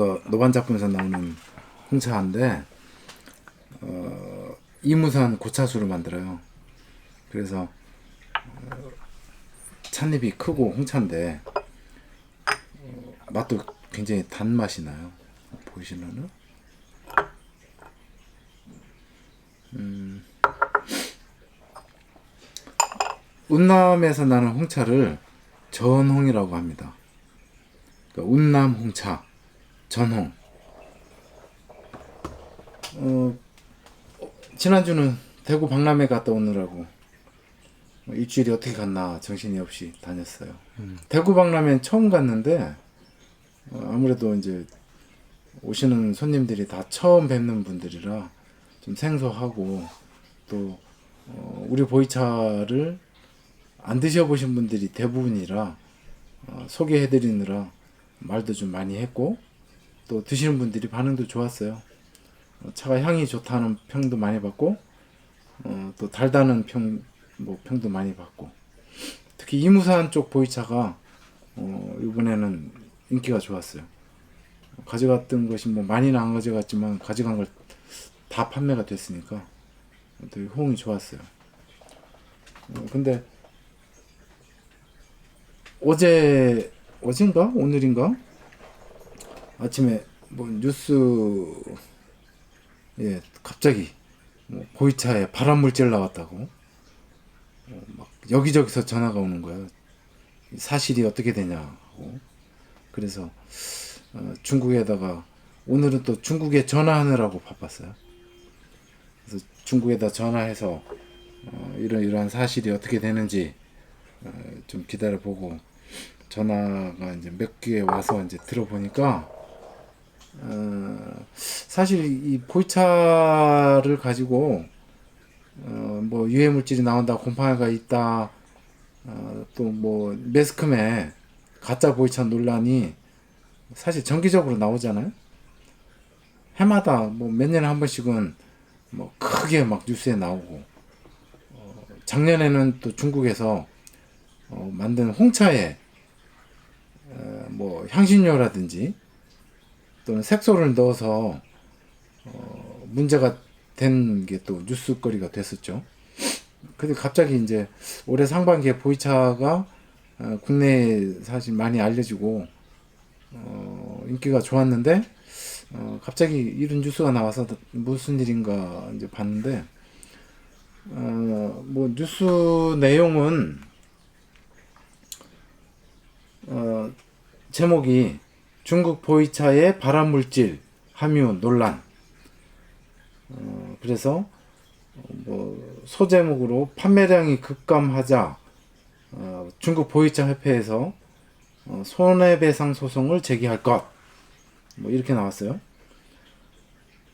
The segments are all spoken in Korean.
이거 노반 작품에서 나오는 홍차인데 어, 이무산 고차수를 만들어요. 그래서 어, 찻잎이 크고 홍차인데 어, 맛도 굉장히 단 맛이 나요. 보이시면은 음, 운남에서 나는 홍차를 전홍이라고 합니다. 그러니까 운남 홍차 전홍. 어, 지난주는 대구 박람회 갔다 오느라고 뭐 일주일이 어떻게 갔나 정신이 없이 다녔어요. 대구 박람회 처음 갔는데 어, 아무래도 이제 오시는 손님들이 다 처음 뵙는 분들이라 좀 생소하고 또 어, 우리 보이차를 안 드셔보신 분들이 대부분이라 어, 소개해드리느라 말도 좀 많이 했고 또 드시는 분들이 반응도 좋았어요. 어, 차가 향이 좋다는 평도 많이 받고 어, 또 달다는 평, 뭐 평도 많이 받고 특히 이무산 쪽 보이차가 어, 이번에는 인기가 좋았어요. 가져갔던 것이 뭐 많이는 안 가져갔지만 가져간 걸 다 판매가 됐으니까 되게 호응이 좋았어요. 어, 근데 어제 어젠가 오늘인가 아침에 뭐 뉴스 예 갑자기 뭐 보이차에 발암 물질 나왔다고 어, 막 여기저기서 전화가 오는 거예요. 사실이 어떻게 되냐고 그래서 어, 중국에다가 오늘은 또 중국에 전화하느라고 바빴어요. 그래서 중국에다 전화해서 어, 이런 이러한 사실이 어떻게 되는지 어, 좀 기다려 보고 전화가 이제 몇 개 와서 이제 들어보니까 어, 사실 이 보이차를 가지고 어, 뭐 유해 물질이 나온다, 곰팡이가 있다, 어, 또뭐 매스컴에 가짜 보이차 논란이 사실 정기적으로 나오잖아요. 해마다 뭐 몇 년에 한 번씩은 뭐 크게 막 뉴스에 나오고 어, 작년에는 또 중국에서 어, 만든 홍차에 어, 뭐 향신료라든지 또는 색소를 넣어서 어, 문제가 된 게 또 뉴스거리가 됐었죠. 근데 갑자기 이제 올해 상반기에 보이차가 어, 국내에 사실 많이 알려지고 어, 인기가 좋았는데 어, 갑자기 이런 뉴스가 나와서 무슨 일인가 이제 봤는데 어, 뭐 뉴스 내용은 어, 제목이 중국 보이차의 발암물질 함유 논란. 어, 그래서 어, 뭐 소제목으로 판매량이 급감하자 어, 중국 보이차 협회에서 어, 손해배상 소송을 제기할 것. 뭐 이렇게 나왔어요.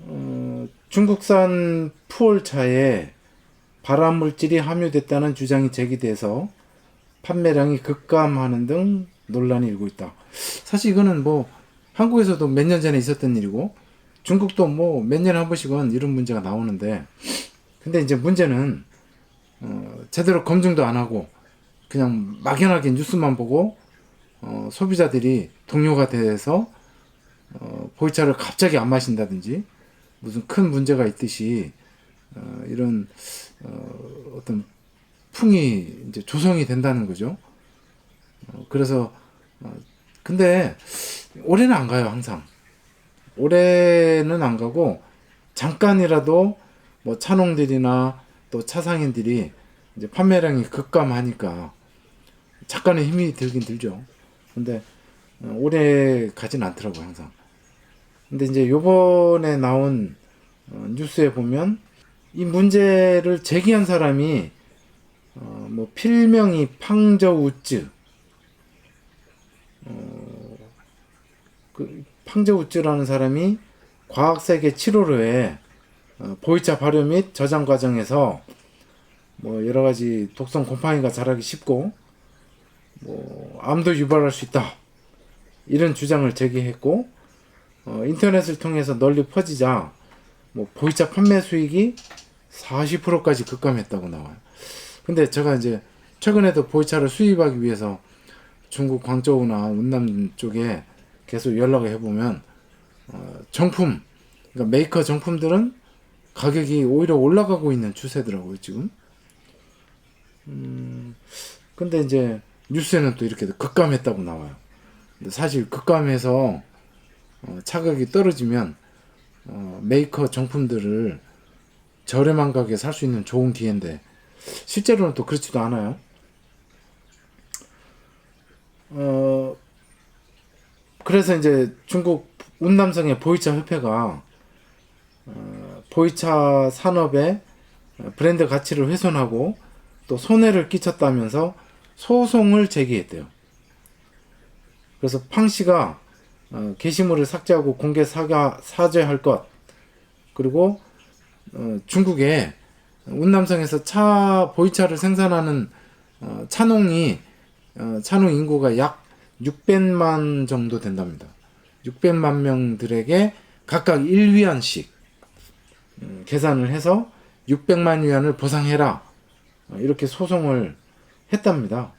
어, 중국산 푸올차에 발암 물질이 함유됐다는 주장이 제기돼서 판매량이 급감하는 등 논란이 일고 있다. 사실 이거는 뭐 한국에서도 몇 년 전에 있었던 일이고 중국도 뭐 몇 년에 한 번씩은 이런 문제가 나오는데 근데 이제 문제는 어, 제대로 검증도 안 하고 그냥 막연하게 뉴스만 보고 어, 소비자들이 동요가 돼서 어, 보이차를 갑자기 안 마신다든지 무슨 큰 문제가 있듯이 어, 이런 어, 어떤 풍이 이제 조성이 된다는 거죠. 어, 그래서 어, 근데 올해는 안 가요 항상. 올해는 안 가고 잠깐이라도 뭐 차농들이나 또 차상인들이 이제 판매량이 급감하니까 잠깐의 힘이 들긴 들죠. 근데 어, 올해 가진 않더라고요 항상. 근데 이제 요번에 나온 어, 뉴스에 보면 이 문제를 제기한 사람이 어, 뭐 필명이 팡저우즈 어, 그 팡저우즈라는 사람이 과학세계 7호로에 어, 보이차 발효 및 저장 과정에서 뭐 여러 가지 독성 곰팡이가 자라기 쉽고 뭐 암도 유발할 수 있다 이런 주장을 제기했고 어, 인터넷을 통해서 널리 퍼지자 뭐 보이차 판매 수익이 40%까지 급감했다고 나와요. 근데 제가 이제 최근에도 보이차를 수입하기 위해서 중국 광저우나 운남 쪽에 계속 연락을 해보면 어, 정품, 그러니까 메이커 정품들은 가격이 오히려 올라가고 있는 추세더라고요, 지금. 음, 근데 이제 뉴스에는 또 이렇게 급감했다고 나와요. 근데 사실 급감해서 어, 차격이 떨어지면 어, 메이커 정품들을 저렴한 가격에 살 수 있는 좋은 기회인데 실제로는 또 그렇지도 않아요. 어, 그래서 이제 중국 운남성의 보이차 협회가 어, 보이차 산업의 브랜드 가치를 훼손하고 또 손해를 끼쳤다면서 소송을 제기했대요. 그래서 팡 씨가 어, 게시물을 삭제하고 공개 사과 사죄할 것 그리고 어, 중국에 운남성에서 차 보이차를 생산하는 어, 차농이 어, 차농 인구가 약 600만 정도 된답니다. 600만 명들에게 각각 1위안씩 음, 계산을 해서 600만 위안을 보상해라 어, 이렇게 소송을 했답니다.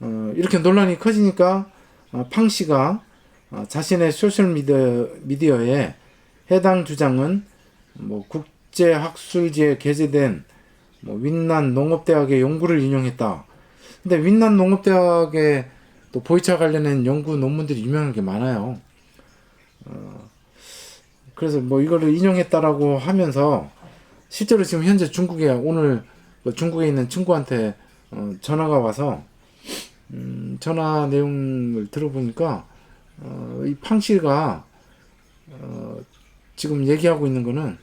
어, 이렇게 논란이 커지니까 어, 팡 씨가 어, 자신의 소셜 미디어, 미디어 에 해당 주장은 뭐 국제학술지에 게재된 뭐 윈난 농업대학의 연구를 인용했다. 근데 윈난 농업대학에 또 보이차 관련된 연구 논문들이 유명한 게 많아요. 어, 그래서 뭐 이거를 인용했다라고 하면서 실제로 지금 현재 중국에 오늘 그 중국에 있는 친구한테 어, 전화가 와서 음, 전화 내용을 들어보니까 어, 이 팡 씨가 어, 지금 얘기하고 있는 거는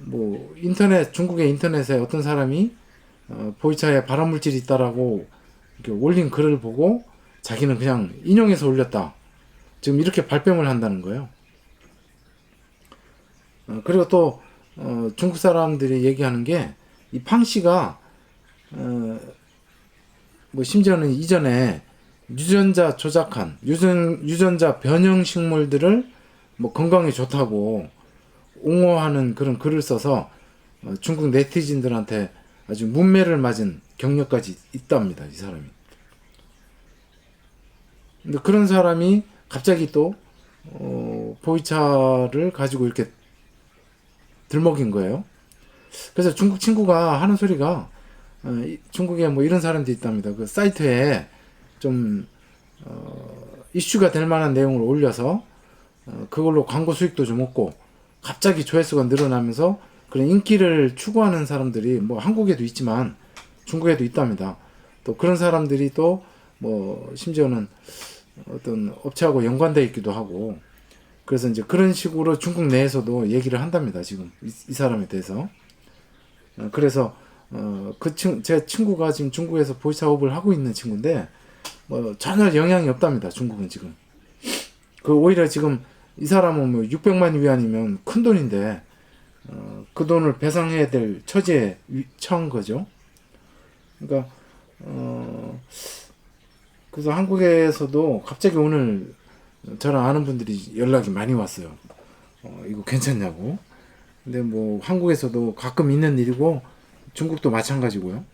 뭐 인터넷 중국의 인터넷에 어떤 사람이 어, 보이차에 발암물질이 있다라고 이렇게 올린 글을 보고 자기는 그냥 인용해서 올렸다. 지금 이렇게 발뺌을 한다는 거예요. 어, 그리고 또 어, 중국 사람들이 얘기하는 게 이 팡 씨가 어, 뭐 심지어는 이전에 유전자 조작한 유전 유전자 변형 식물들을 뭐 건강에 좋다고 옹호하는 그런 글을 써서 어, 중국 네티즌들한테 아주 문매를 맞은 경력까지 있답니다. 이 사람이. 근데 그런 사람이 갑자기 또 어, 보이차를 가지고 이렇게 들먹인 거예요. 그래서 중국 친구가 하는 소리가 어, 이- 중국에 뭐 이런 사람도 있답니다. 그 사이트에 좀 어, 이슈가 될 만한 내용을 올려서 어, 그걸로 광고 수익도 좀 얻고 갑자기 조회수가 늘어나면서 그런 인기를 추구하는 사람들이 뭐 한국에도 있지만 중국에도 있답니다. 또 그런 사람들이 또 뭐 심지어는 어떤 업체하고 연관돼 있기도 하고 그래서 이제 그런 식으로 중국 내에서도 얘기를 한답니다. 지금 이, 이 사람에 대해서 어, 그래서 어그제 친구가 지금 중국에서 보이차업을 하고 있는 친구인데 뭐 전혀 영향이 없답니다. 중국은 지금 그 오히려 지금 이 사람은 뭐 600만 위안이면 큰 돈인데 어, 그 돈을 배상해야 될 처지에 위- 처한 거죠. 그러니까 어, 그래서 한국에서도 갑자기 오늘 저랑 아는 분들이 연락이 많이 왔어요. 어, 이거 괜찮냐고. 근데 뭐 한국에서도 가끔 있는 일이고 중국도 마찬가지고요.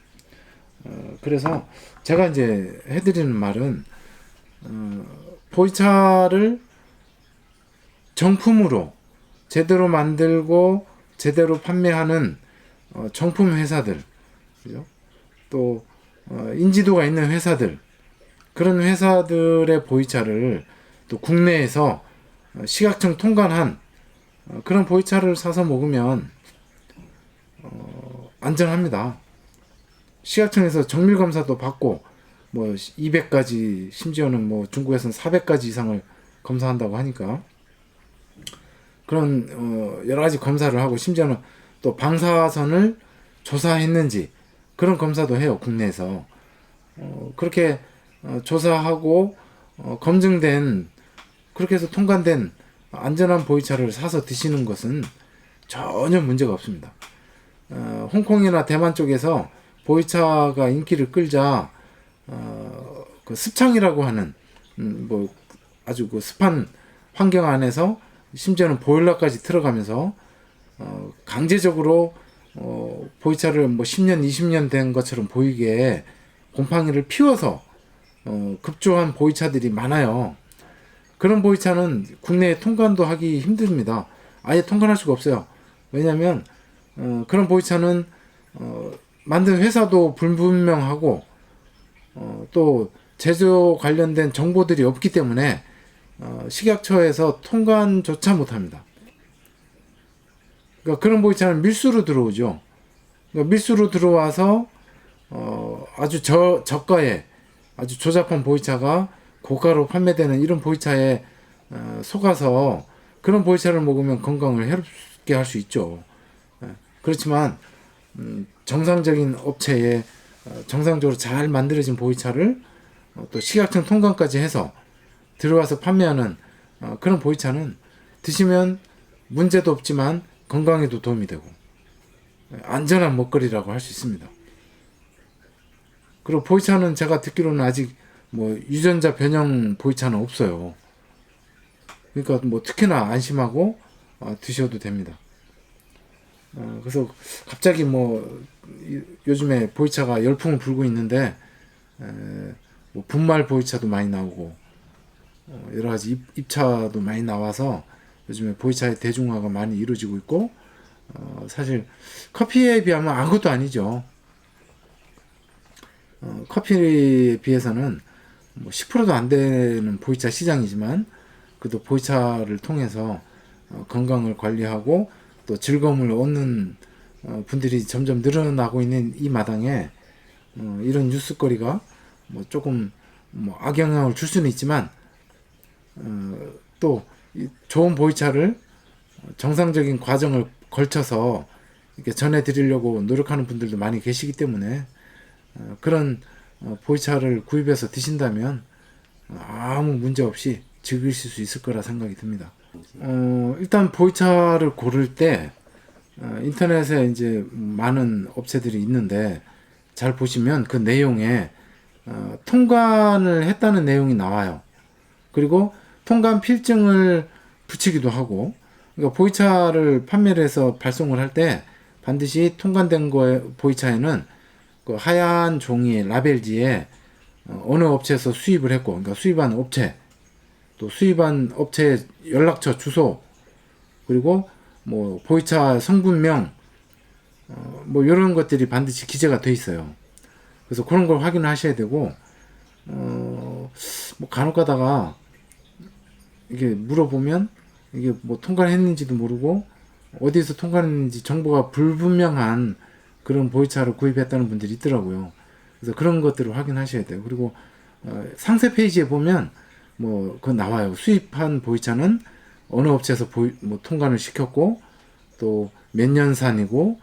어, 그래서 제가 이제 해드리는 말은 어, 보이차를 정품으로 제대로 만들고 제대로 판매하는 어, 정품 회사들, 그죠? 또 어, 인지도가 있는 회사들 그런 회사들의 보이차를 또 국내에서 어, 시각청 통관한 어, 그런 보이차를 사서 먹으면 어, 안전합니다. 시각청에서 정밀 검사도 받고 뭐 200까지 심지어는 뭐 중국에서는 400까지 이상을 검사한다고 하니까 그런 어, 여러 가지 검사를 하고 심지어는 또 방사선을 조사했는지 그런 검사도 해요 국내에서 어, 그렇게 어, 조사하고 어, 검증된 그렇게 해서 통관된 안전한 보이차를 사서 드시는 것은 전혀 문제가 없습니다. 어, 홍콩이나 대만 쪽에서 보이차가 인기를 끌자 어, 그 습창이라고 하는 음, 뭐 아주 그 습한 환경 안에서 심지어는 보일러까지 들어가면서 어, 강제적으로 어, 보이차를 뭐 10년, 20년 된 것처럼 보이게 곰팡이를 피워서 어, 급조한 보이차들이 많아요. 그런 보이차는 국내에 통관도 하기 힘듭니다. 아예 통관할 수가 없어요. 왜냐하면 어, 그런 보이차는 어, 만든 회사도 불분명하고 어, 또 제조 관련된 정보들이 없기 때문에 어, 식약처에서 통관조차 못합니다. 그러니까 그런 보이차는 밀수로 들어오죠. 그러니까 밀수로 들어와서 어, 아주 저, 저가에 아주 조잡한 보이차가 고가로 판매되는 이런 보이차에 어, 속아서 그런 보이차를 먹으면 건강을 해롭게 할 수 있죠. 예. 그렇지만 음, 정상적인 업체에 어, 정상적으로 잘 만들어진 보이차를 어, 또 식약청 통관까지 해서 들어와서 판매하는 어, 그런 보이차는 드시면 문제도 없지만 건강에도 도움이 되고 예, 안전한 먹거리라고 할 수 있습니다. 그리고 보이차는 제가 듣기로는 아직 뭐 유전자 변형 보이차는 없어요. 그러니까 뭐 특히나 안심하고 어, 드셔도 됩니다. 어, 그래서 갑자기 뭐 이- 요즘에 보이차가 열풍을 불고 있는데 에, 뭐 분말 보이차도 많이 나오고 어, 여러 가지 입, 입차도 많이 나와서 요즘에 보이차의 대중화가 많이 이루어지고 있고 어, 사실 커피에 비하면 아무것도 아니죠. 어, 커피에 비해서는 뭐 10%도 안 되는 보이차 시장이지만 그래도 보이차를 통해서 어, 건강을 관리하고 또 즐거움을 얻는 어, 분들이 점점 늘어나고 있는 이 마당에 어, 이런 뉴스거리가 뭐 조금 뭐 악영향을 줄 수는 있지만 어, 또이 좋은 보이차를 정상적인 과정을 걸쳐서 이렇게 전해드리려고 노력하는 분들도 많이 계시기 때문에 어, 그런 어, 보이차를 구입해서 드신다면 어, 아무 문제 없이 즐기실 수 있을 거라 생각이 듭니다. 어, 일단 보이차를 고를 때 어, 인터넷에 이제 많은 업체들이 있는데 잘 보시면 그 내용에 어, 통관을 했다는 내용이 나와요. 그리고 통관 필증을 붙이기도 하고 그러니까 보이차를 판매를 해서 발송을 할 때 반드시 통관된 거에 보이차에는 그 하얀 종이 라벨지에 어, 어느 업체에서 수입을 했고 그러니까 수입한 업체 또 수입한 업체 연락처 주소 그리고 뭐 보이차 성분명 어, 뭐 이런 것들이 반드시 기재가 돼 있어요. 그래서 그런 걸 확인하셔야 되고 어, 뭐 간혹 가다가 이게 물어보면 이게 뭐 통관했는지도 모르고 어디서 통관했는지 정보가 불분명한 그런 보이차를 구입했다는 분들이 있더라고요. 그래서 그런 것들을 확인하셔야 돼요. 그리고 어, 상세 페이지에 보면 뭐그 나와요. 수입한 보이차는 어느 업체에서 보이, 뭐 통관을 시켰고 또 몇 년산이고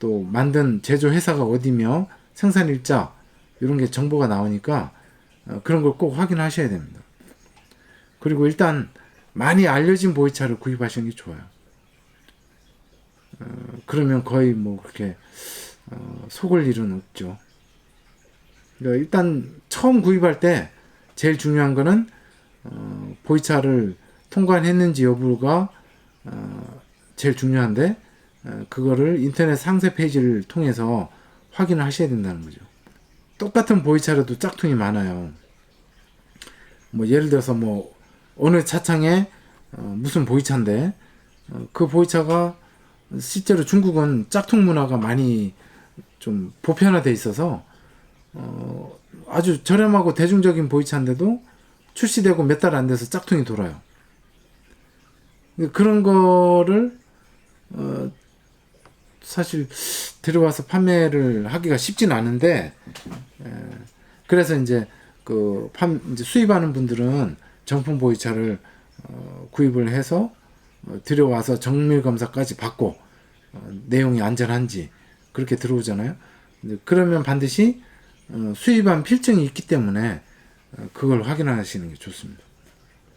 또 만든 제조 회사가 어디며 생산 일자 이런 게 정보가 나오니까 어, 그런 걸 꼭 확인하셔야 됩니다. 그리고 일단 많이 알려진 보이차를 구입하시는 게 좋아요. 어, 그러면 거의 뭐 그렇게 어, 속을 일은 없죠. 그러니까 일단 처음 구입할 때 제일 중요한 거는 어, 보이차를 통관했는지 여부가 어, 제일 중요한데 어, 그거를 인터넷 상세 페이지를 통해서 확인을 하셔야 된다는 거죠. 똑같은 보이차라도 짝퉁이 많아요. 뭐 예를 들어서 뭐 어느 차창에 어, 무슨 보이차인데 어, 그 보이차가 실제로 중국은 짝퉁 문화가 많이 좀 보편화돼 있어서 어, 아주 저렴하고 대중적인 보이차인데도 출시되고 몇 달 안 돼서 짝퉁이 돌아요. 그런 거를 어, 사실 들어와서 판매를 하기가 쉽지는 않은데 에, 그래서 이제 그 판, 이제 수입하는 분들은 정품 보이차를 어, 구입을 해서 어, 들여와서 정밀 검사까지 받고 어, 내용이 안전한지 그렇게 들어오잖아요. 그러면 반드시 어, 수입한 필증이 있기 때문에 어, 그걸 확인하시는 게 좋습니다.